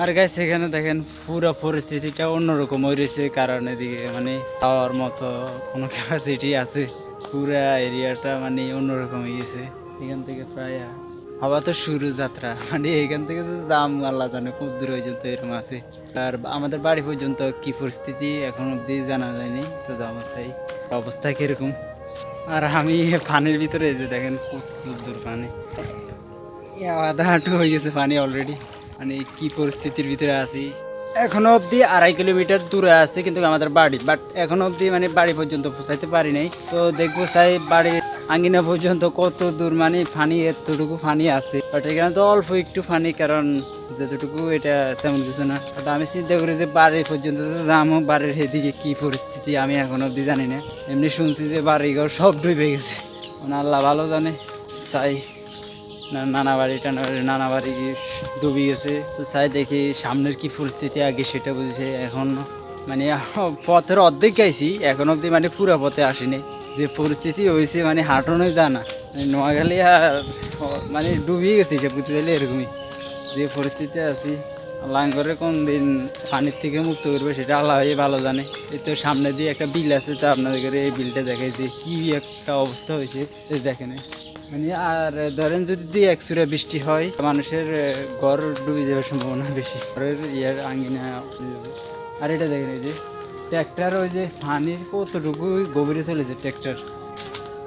আর গাছ এখানে দেখেন পুরো পরিস্থিতিটা অন্যরকম হয়ে রয়েছে কারণ এদিকে মানে খাওয়ার মতো কোনো ক্যাপাসিটি আছে। পুরা এরিয়াটা মানে অন্যরকম হয়ে গেছে। এখান থেকে প্রায় হওয়া তো শুরু যাত্রা। মানে এখান থেকে তো জাম আল্লাহ জানে খুব দূর পর্যন্ত এরকম আছে। আর আমাদের বাড়ি পর্যন্ত কি পরিস্থিতি এখন অব্দি জানা যায়নি, তো জামা চাই অবস্থা কীরকম? আর আমি পানির ভিতরে যে দেখেন কত দূর পানি। আধা হাঁটু হয়ে গেছে পানি অলরেডি মানে কি পরিস্থিতির ভিতরে আছি? এখনও অবধি আড়াই কিলোমিটার দূরে আছে কিন্তু আমাদের বাড়ি বাট এখনও অবধি মানে বাড়ি পর্যন্ত পৌঁছাইতে পারি নাই। তো দেখব সাই বাড়ির আঙ্গিনা পর্যন্ত কত দূর মানে ফানি এতটুকু ফানি আছে। বাট এখানে তো অল্প একটু ফানি, কারণ যতটুকু এটা তেমন কিছু না। বাট আমি চিন্তা করি যে বাড়ি পর্যন্ত যাব বাড়ির এদিকে কি পরিস্থিতি, আমি এখনও অবধি জানি না। এমনি শুনছি যে বাড়িঘর সব ডুবে গেছে। আল্লাহ ভালো জানে চাই নানা বাড়ি টানা নানা বাড়ি ডুবে গেছে। তো চাই দেখি সামনের কি পরিস্থিতি, আগে সেটা বুঝছে এখন মানে পথের অর্ধেক গাইছি এখন অবধি মানে পুরো পথে আসেনি। যে পরিস্থিতি হয়েছে মানে হাঁটনে জানা নোয়াখালী আর মানে ডুবিয়ে গেছে সব কিছু গেলে এরকমই। যে পরিস্থিতিতে আছি লাঙ্গরে কোন দিন পানির থেকে মুক্ত করবে সেটা আল্লাহ ভালো জানে। এই তো সামনে দিয়ে একটা বিল আছে, তো আপনাদের এই বিলটা দেখাই যে কি একটা অবস্থা হয়েছে দেখেন। মানে আর ধরেন যদি দুই এক সুরে বৃষ্টি হয়, মানুষের ঘর ডুবে যাওয়ার সম্ভাবনা বেশি। ঘরের ইয়ার আঙ্গিনা আর এটা দেখেন এই যে ট্র্যাক্টর ওই যে পানির কতটুকু গভীরে চলেছে ট্র্যাক্টর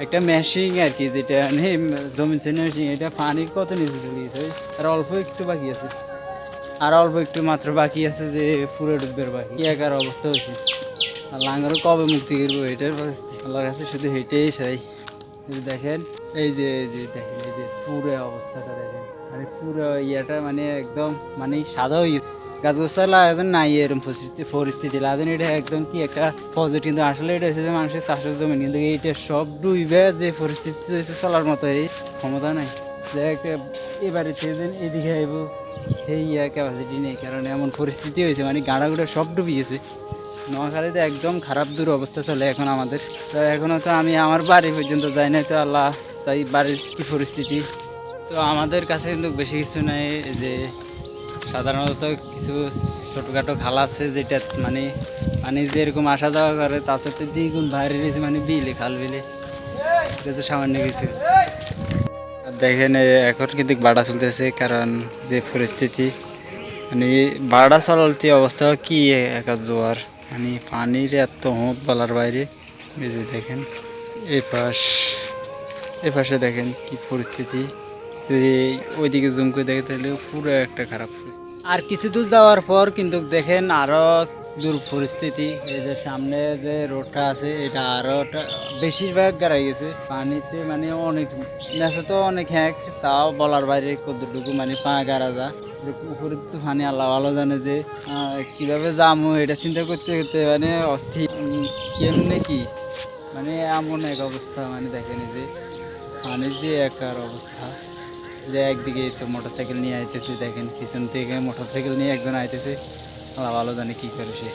একটা মেশিন আর কি, যেটা মানে জমি মেশিন এটা পানির কত নিচে চলে গেছে। আর অল্প একটু বাকি আছে। আর অল্প একটু মাত্র বাকি আছে যে পুরো ডুববের বাকি। একার অবস্থা হয়েছে। আর লাঙ্গরও কবে মুক্তি করব, এটার আল্লাহর কাছে শুধু হেঁটেই চাই। দেখেন, এই যে এই যে দেখেন, এই যে পুরো অবস্থাটা দেখেন। মানে পুরো ইয়েটা মানে একদম মানে সাদা হয়ে গাছ। গোছা লাগাতেন নাই এরকম পরিস্থিতি পরিস্থিতি। লাগাতেন এটা একদম কি একটা পজিটিভ কিন্তু আসলে এটা হচ্ছে মানুষের চাষের জমি, কিন্তু এইটা সব ডুইবে যে পরিস্থিতি হয়েছে চলার মতো, এই ক্ষমতা নাই। একটা এবারে সেদিন এদিকে আইব, সেই ক্যাপাসিটি নেই, কারণ এমন পরিস্থিতি হয়েছে মানে গাড়াগুড়া সব ডুবে গেছে। নোয়াখালীতে একদম খারাপ দূর অবস্থা চলে এখন আমাদের। তো এখনও তো আমি আমার বাড়ি পর্যন্ত যাই নাই, তো আল্লাহ চাই বাড়ির কি পরিস্থিতি। তো আমাদের কাছে কিন্তু বেশি কিছু নাই যে সাধারণত কিছু ছোটোখাটো খাল আছে যেটা মানে মানে যেরকম আসা যাওয়া করে তার সাথে দ্বিগুণ বাইরে রয়েছে মানে বিলে, খাল বিলে। এটা তো সামান্য কিছু। আর দেখেন এখন কিন্তু বাড়া চলতেছে, কারণ যে পরিস্থিতি মানে বাড়া চলতে অবস্থা কি, একা জোয়ার। মানে পানির এত হোঁত বলার বাইরে, এই দেখেন এপাশ পাশ, এ পাশে দেখেন কি পরিস্থিতি। যদি ওইদিকে জুম করে দেখে তাহলে পুরো একটা খারাপ পরিস্থিতি। আর কিছু দূর যাওয়ার পর কিন্তু দেখেন আরও দূর পরিস্থিতি, এই যে সামনে যে রোডটা আছে, এটা আরও টা- বেশিরভাগ গাড়াই গেছে। পানিতে মানে অনেক নেচে তো অনেক হ্যাক তাও বলার বাইরে কতটুকু মানে পা গাড়া যা উপরে তো পানি আল্লাহ ভালো জানে যে কীভাবে যামো এটা চিন্তা করতে করতে মানে অস্থির। কেমনে কি? মানে এমন এক অবস্থা মানে দেখেন যে, পানির যে একার অবস্থা। যে একদিকে তো মোটর সাইকেল নিয়ে আইতেছে, দেখেন পিছন থেকে মোটর সাইকেল নিয়ে একজন আইতেছে। আল্লাহ ভালো জানে কি করে সে।